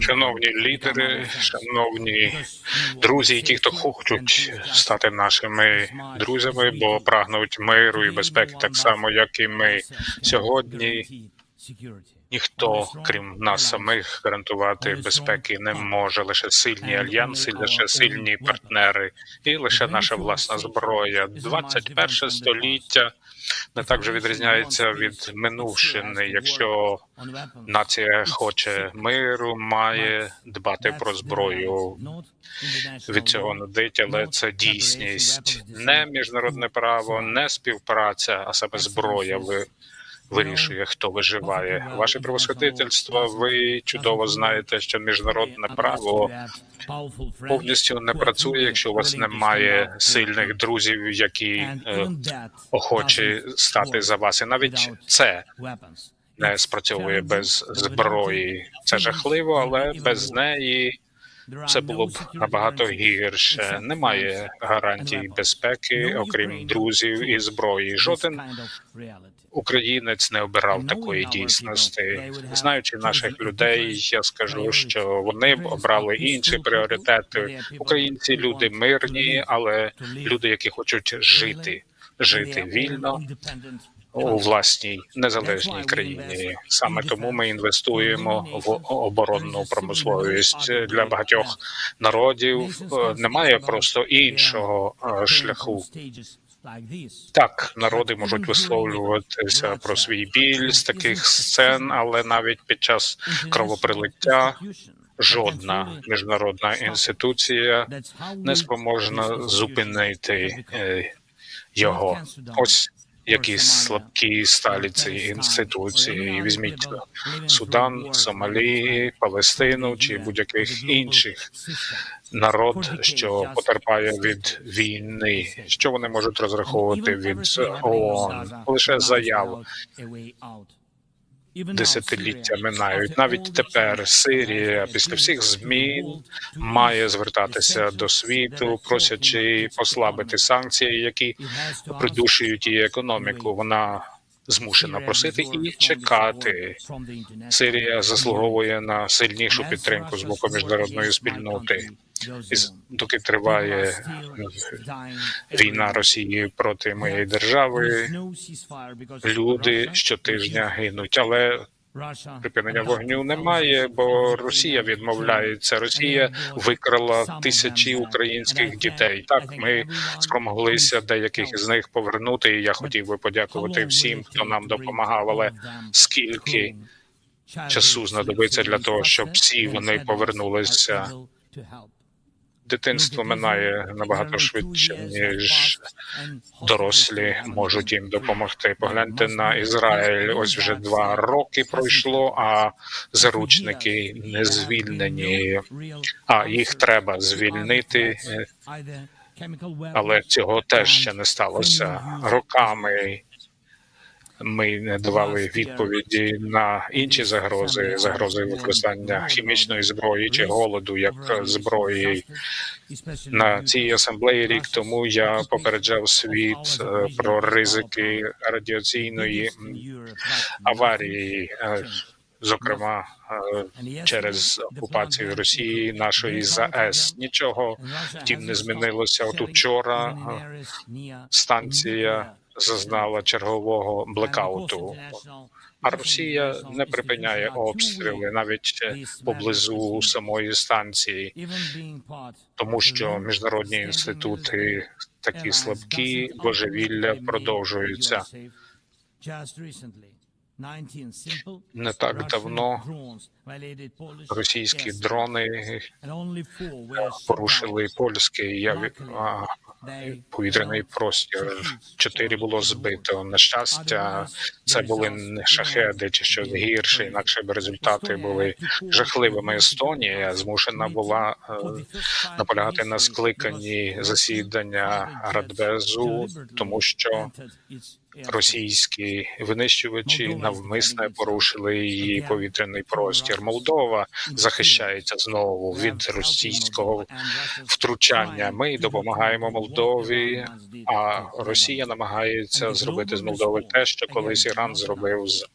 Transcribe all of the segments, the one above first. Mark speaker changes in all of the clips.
Speaker 1: Шановні лідери, шановні друзі, і ті, хто хочуть стати нашими друзями, бо прагнуть миру і безпеки, так само як і ми сьогодні. Ніхто, крім нас самих, гарантувати безпеки не може. Лише сильні альянси, лише сильні партнери, і лише наша власна зброя. 21 століття не так вже відрізняється від минувшини. Якщо нація хоче миру, має дбати про зброю. Від цього нудить, але це дійсність, не міжнародне право, не співпраця, а саме зброя. Ви вирішує, хто виживає. Ваше превосходительство, ви чудово знаєте, що міжнародне право повністю не працює, якщо у вас немає сильних друзів, які е, охочі стати за вас. І навіть це не спрацьовує без зброї. Це жахливо, але без неї це було б набагато гірше. Немає гарантій безпеки, окрім друзів і зброї. Жоден українець не обирав такої дійсності. Знаючи наших людей, я скажу, що вони б обрали інші пріоритети. Українці люди мирні, але люди, які хочуть жити, жити вільно у власній незалежній країні. Саме тому ми інвестуємо в оборонну промисловість. для багатьох народів. е, Немає просто іншого е, шляху. Так, народи можуть висловлюватися про свій біль з таких сцен, але навіть під час кровопролиття жодна міжнародна інституція не спроможна зупинити е, його. Ось які слабкі сталі ці інституції. Візьміть Судан, Сомалі, Палестину чи будь-яких інших народ, що потерпає від війни. Що вони можуть розраховувати від ООН? Лише заяв десятиліття минають. Навіть тепер Сирія після всіх змін має звертатися до світу, просячи послабити санкції, які придушують її економіку. Вона змушена просити і чекати. Сирія заслуговує на сильнішу підтримку з боку міжнародної спільноти. Доки триває війна Росії проти моєї держави, люди щотижня гинуть, але припинення вогню немає, бо Росія відмовляється. Росія викрала тисячі українських дітей. Так ми спромоглися деяких із них повернути. І я хотів би подякувати всім, хто нам допомагав. Але скільки часу знадобиться для того, щоб всі вони повернулися? Дитинство минає набагато швидше, ніж дорослі можуть їм допомогти. Погляньте на Ізраїль. Ось вже два роки пройшло, а заручники не звільнені. А їх треба звільнити, але цього теж ще не сталося роками. Ми не давали відповіді на інші загрози, загрози використання хімічної зброї чи голоду як зброї. На цій асамблеї рік тому я попереджав світ е, про ризики радіаційної аварії, е, зокрема е, через окупацію Росії нашої ЗАЕС. Нічого втім не змінилося. От учора станція зазнала чергового блекауту. А Росія не припиняє обстріли навіть поблизу самої станції, тому що міжнародні інститути такі слабкі, божевілля продовжуються.
Speaker 2: Не так давно
Speaker 1: Російські дрони порушили польський аві- повітряний простір. Чотири було збито. На щастя, це були не шахеди чи щось гірше, інакше б результати були жахливими. Естонія змушена була е, наполягати на скликанні засідання Радбезу, тому що російські винищувачі навмисне порушили її повітряний простір. Молдова захищається знову від російського втручання. Ми допомагаємо Молдові, а Росія намагається зробити з Молдови те, що колись Іран зробив з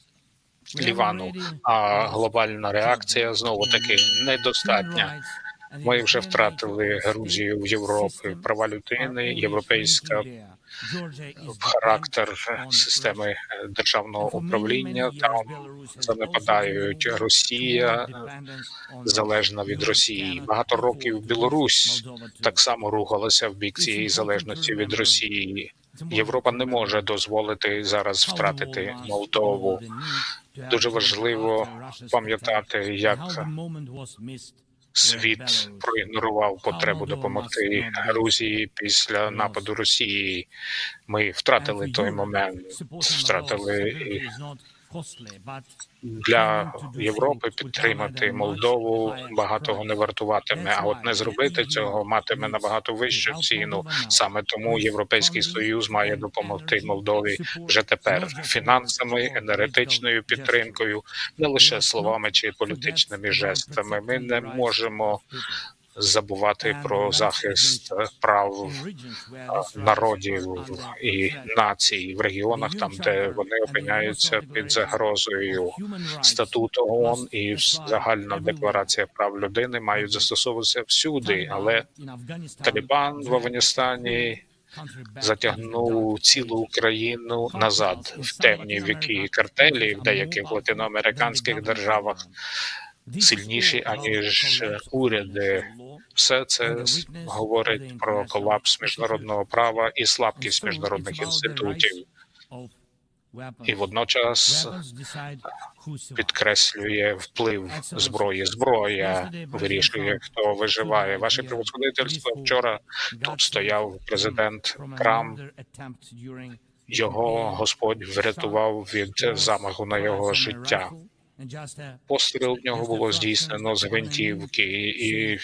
Speaker 1: Лівану. А глобальна реакція знову таки недостатня. Ми вже втратили Грузію в Європі, права людини, європейська характер системи державного управління. Там занепадають Росія, залежна від Росії. Багато років Білорусь так само рухалася в бік цієї залежності від Росії. Європа не може дозволити зараз втратити Молдову. Дуже важливо пам'ятати, як світ проігнорував потребу допомогти Грузії після нападу Росії. Ми втратили той момент, втратили для Європи підтримати Молдову багатого не вартуватиме. А от не зробити цього матиме набагато вищу ціну. Саме тому Європейський Союз має допомогти Молдові вже тепер фінансами, енергетичною підтримкою, не лише словами чи політичними жестами. Ми не можемо забувати про захист прав народів і націй в регіонах, там де вони опиняються під загрозою. Статут ООН і загальна декларація прав людини мають застосовуватися всюди, але Талібан в Афганістані затягнув цілу Україну назад в темні віки картелі в деяких латиноамериканських державах сильніші аніж уряди. Все це говорить про колапс міжнародного права і слабкість міжнародних інститутів, і водночас підкреслює вплив зброї. Зброя вирішує, хто виживає. Ваше превосходительство вчора тут стояв президент Трамп. Його Господь врятував від замаху на його життя. Постріл в нього було здійснено з гвинтівки, і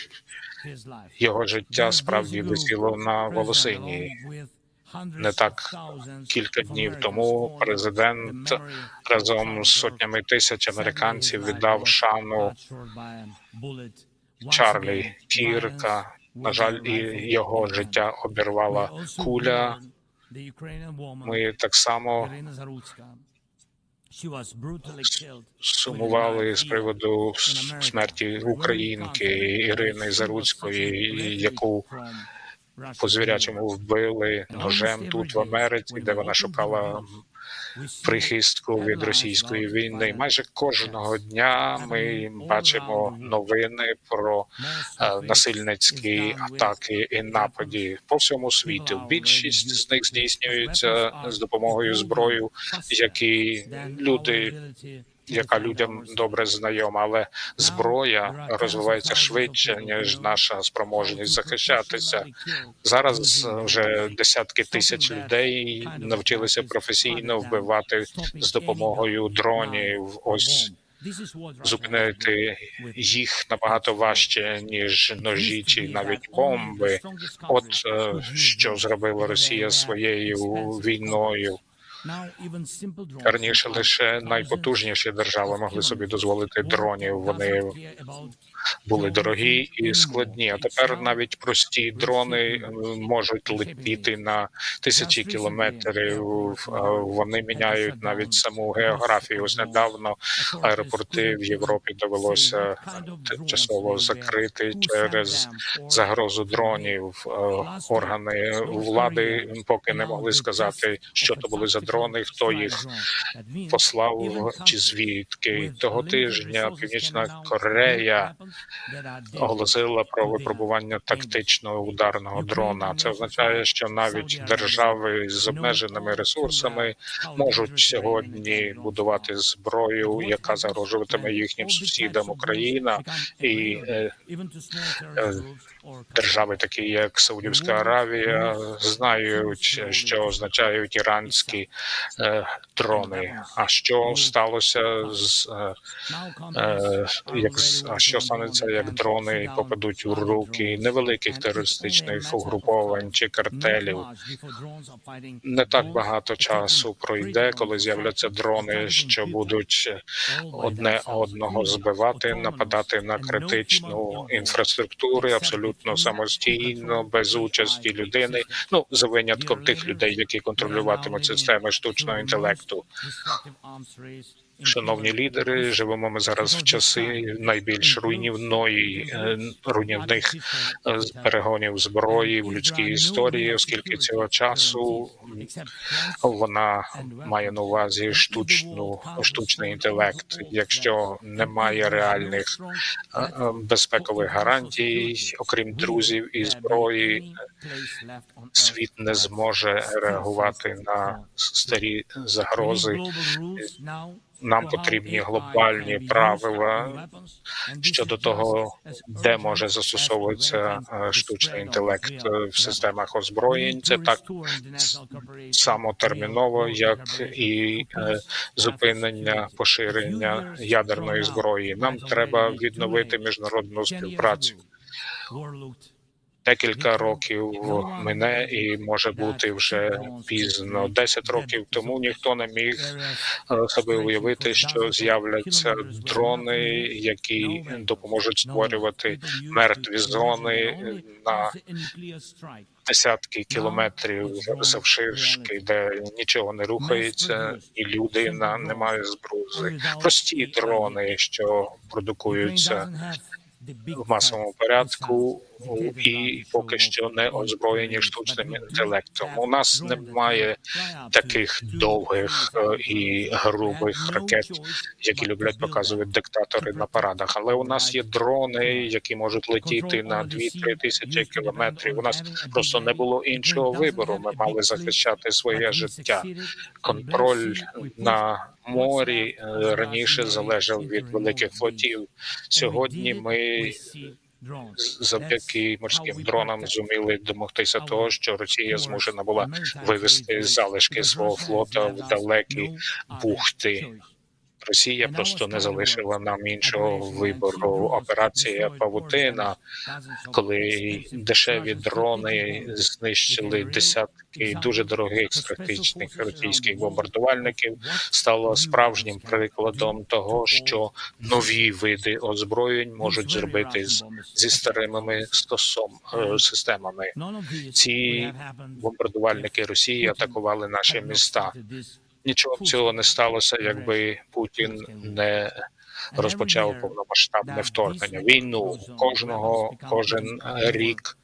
Speaker 1: його життя справді висіло на волосині. Не так кілька днів тому президент разом з сотнями тисяч американців віддав шану Чарлі Кірка. На жаль, і його життя обірвала куля. Ми так само сумували з приводу смерті українки Ірини Заруцької, яку по звірячому вбили ножем тут в Америці, де вона шукала прихистку від російської війни. Майже кожного дня ми бачимо новини про е, насильницькі атаки і напади по всьому світу. Більшість з них здійснюється з допомогою зброї, які люди. Яка людям добре знайома, але зброя розвивається швидше ніж наша спроможність захищатися. Зараз вже десятки тисяч людей навчилися професійно вбивати з допомогою дронів. Ось зупинити їх набагато важче ніж ножі чи навіть бомби. От е, що зробила Росія своєю війною. Раніше лише найпотужніші держави могли собі дозволити дронів. Вони були дорогі і складні. А тепер навіть прості дрони е, можуть летіти на тисячі кілометрів. Вони міняють навіть саму географію. Ось недавно аеропорти в Європі довелося тимчасово закрити через загрозу дронів. Е, Органи влади поки не могли сказати, що то були за дрони, хто їх послав чи звідки того тижня. Північна Корея оголосила про випробування тактичного ударного дрона. Це означає, що навіть держави з обмеженими ресурсами можуть сьогодні будувати зброю, яка загрожуватиме їхнім сусідам Україна і е, е, держави, такі як Саудівська Аравія, знають, що означають іранські е, дрони. А що сталося з е, е, як а що стане станеться, як дрони попадуть у руки невеликих терористичних угруповань чи картелів. Не так багато часу пройде, коли з'являться дрони, що будуть одне одного збивати, нападати на критичну інфраструктуру абсолютно самостійно, без участі людини. Ну за винятком тих людей, які контролюватимуть системи штучного інтелекту. Шановні лідери, живемо ми зараз в часи найбільш руйнівної е, руйнівних е, перегонів зброї в людській історії, оскільки цього часу вона має на увазі штучну штучний інтелект. Якщо немає реальних е, безпекових гарантій, окрім друзів і зброї, світ не зможе реагувати на старі загрози. Нам потрібні глобальні правила щодо того, де може застосовуватися е, штучний інтелект е, в системах озброєнь. Це так само терміново, як і е, зупинення поширення ядерної зброї. Нам треба відновити міжнародну співпрацю. Декілька років мине, і може бути вже пізно. Десять років тому ніхто не міг е, собі уявити, що з'являться дрони, які допоможуть створювати мертві зони на десятки кілометрів завширшки, де нічого не рухається, і людина не має збрузи. Прості дрони, що продукуються в масовому порядку і поки що не озброєні штучним інтелектом. У нас немає таких довгих е, і грубих ракет, які люблять показувати диктатори на парадах. Але у нас є дрони, які можуть летіти на 2-3 тисячі кілометрів. У нас просто не було іншого вибору. Ми мали захищати своє життя. Контроль на морі е, раніше залежав від великих флотів. Сьогодні ми завдяки морським дронам зуміли домогтися того, що Росія змушена була вивести залишки свого флота в далекі бухти. Росія просто не залишила нам іншого вибору. Операція Павутина, коли дешеві дрони знищили десятки дуже дорогих стратегічних російських бомбардувальників, стало справжнім прикладом того, що нові види озброєнь можуть зробити з, зі старими стосом е, системами. Ці бомбардувальники Росії атакували наші міста. Нічого б цього не сталося, якби Путін не розпочав повномасштабне вторгнення. Війну кожного кожен рік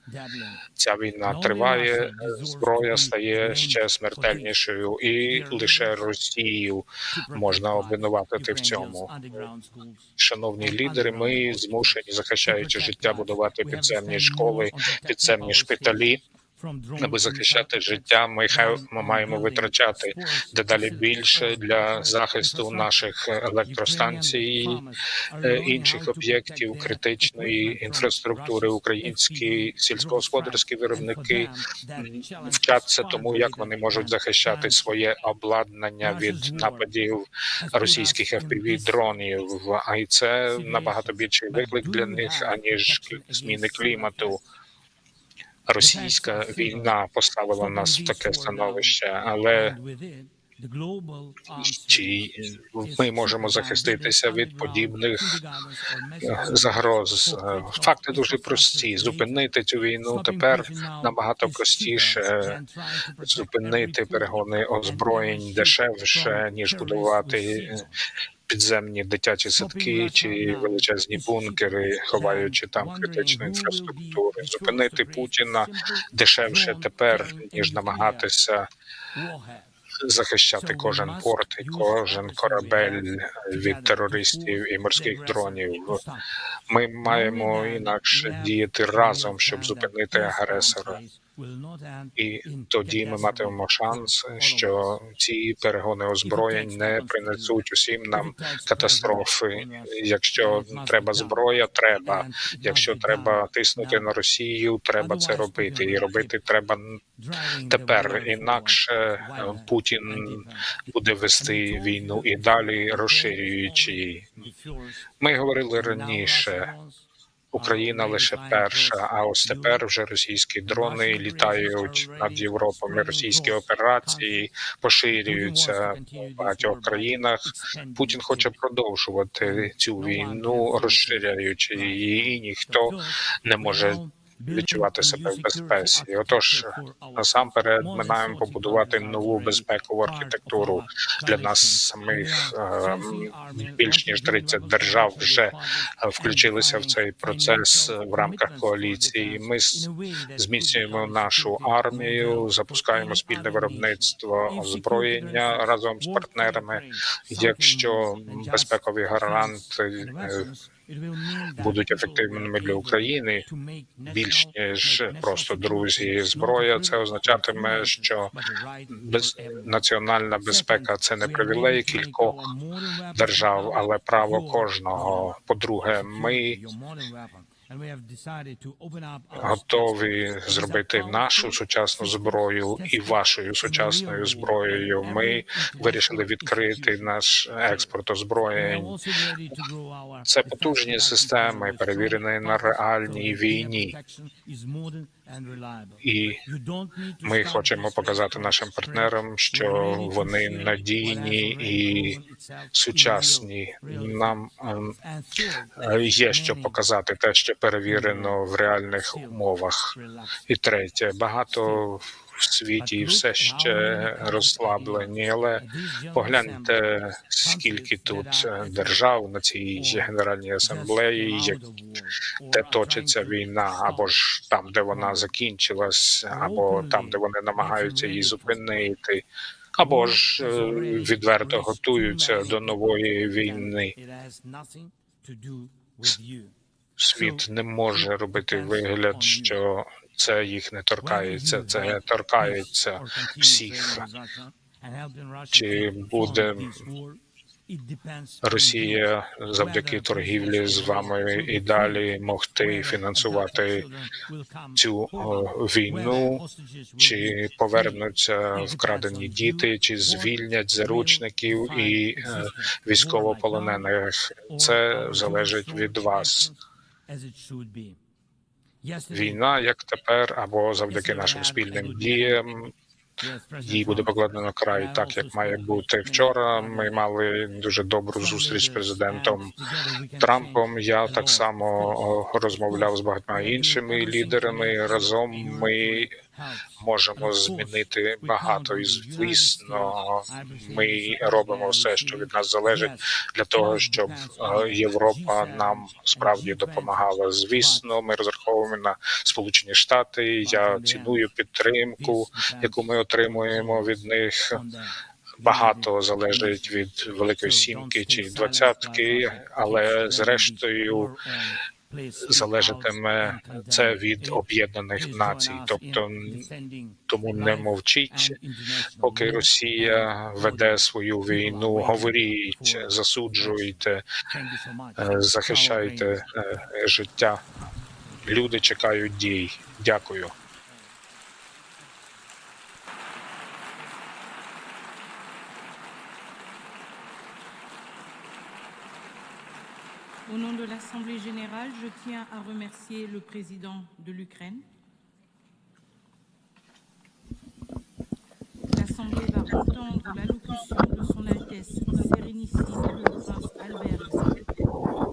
Speaker 1: ця війна триває. Зброя стає ще смертельнішою, і лише Росію можна обвинуватити в цьому. Шановні лідери, ми змушені захищаючи життя, будувати підземні школи, підземні шпиталі. Аби захищати життя, ми хай ми маємо витрачати дедалі більше для захисту наших електростанцій, е, інших об'єктів критичної інфраструктури. Українські сільськогосподарські виробники вчаться тому, як вони можуть захищати своє обладнання від нападів російських fpv дронів. А і це набагато більший виклик для них аніж зміни клімату. Російська війна поставила нас в таке становище, але чи ми можемо захиститися від подібних е, загроз? Е, Факти дуже прості. Зупинити цю війну тепер набагато простіше. зупинити перегони озброєнь дешевше ніж будувати підземні дитячі садки чи величезні бункери, ховаючи там критичну інфраструктуру. Зупинити Путіна дешевше тепер ніж намагатися захищати кожен порт і кожен корабель від терористів і морських дронів. Ми маємо інакше діяти разом, щоб зупинити агресора. І тоді ми матимемо шанс, що ці перегони озброєнь не принесуть усім нам катастрофи. Якщо треба зброя, треба. Якщо треба тиснути на Росію, треба це робити. І робити треба тепер. Інакше Путін буде вести війну і далі розширюючи її. Ми говорили раніше. Україна лише перша. А ось тепер вже російські дрони літають над Європою. Російські операції поширюються в багатьох країнах. Путін хоче продовжувати цю війну, розширяючи її, і ніхто не може відчувати себе в безпеці. Отож, насамперед, ми маємо побудувати нову безпекову архітектуру для нас самих. Е, Більш ніж 30 держав вже е, включилися в цей процес в рамках коаліції. Ми зміцнюємо нашу армію, запускаємо спільне виробництво озброєння разом з партнерами. Якщо безпекові гаранти е, будуть ефективними для України, більш ніж просто друзі. Зброя це означатиме, що без національна безпека це не привілей кількох держав, але право кожного. По-друге, ми готові зробити нашу сучасну зброю і вашою сучасною зброєю. Ми вирішили відкрити наш експорт озброєнь. Це потужні системи, перевірені на реальній війні. І ми хочемо показати нашим партнерам, що вони надійні і сучасні. Нам ем, е, є що показати, те, що перевірено в реальних умовах. І третє, багато в світі все ще розслаблені, але погляньте, скільки тут е, держав на цій генеральній асамблеї, як де точиться війна, або ж там, де вона закінчилась, або там, де вони намагаються її зупинити, або ж е, відверто готуються до нової війни. Світ не може робити вигляд, що це їх не торкається. Це торкається всіх. Чи буде Росія завдяки торгівлі з вами і далі могти фінансувати цю е, війну, чи повернуться вкрадені діти, чи звільнять заручників і е, військовополонених? Це залежить від вас. Війна, як тепер, або завдяки нашим спільним діям, їй буде покладено край, так як має бути. Вчора ми мали дуже добру зустріч з президентом Трампом. Я так само розмовляв з багатьма іншими лідерами. Разом ми можемо змінити багато, і звісно, ми робимо все, що від нас залежить, для того, щоб е, Європа нам справді допомагала. Звісно, ми розраховуємо на Сполучені Штати. Я ціную підтримку, яку ми отримуємо від них. Багато залежить від великої сімки чи двадцятки, але зрештою залежатиме це від об'єднаних націй. Тобто тому не мовчіть, поки Росія веде свою війну. Говоріть, засуджуйте, захищайте е, життя. Люди чекають дій. Дякую.
Speaker 3: Au nom de l'Assemblée générale, je tiens à remercier le président de l'Ukraine. L'Assemblée va entendre l'allocution de son Altesse Sérénissime le prince Albert